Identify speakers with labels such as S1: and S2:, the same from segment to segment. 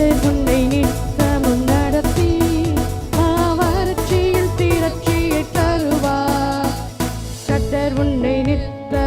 S1: கர்த்தர் உன்னை நிற்க முன்னடத்தி வறட்சியில் திரட்சியை தருவார். கர்த்தர் உன்னை நிற்க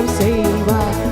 S1: அடக்கம் செய்வார்.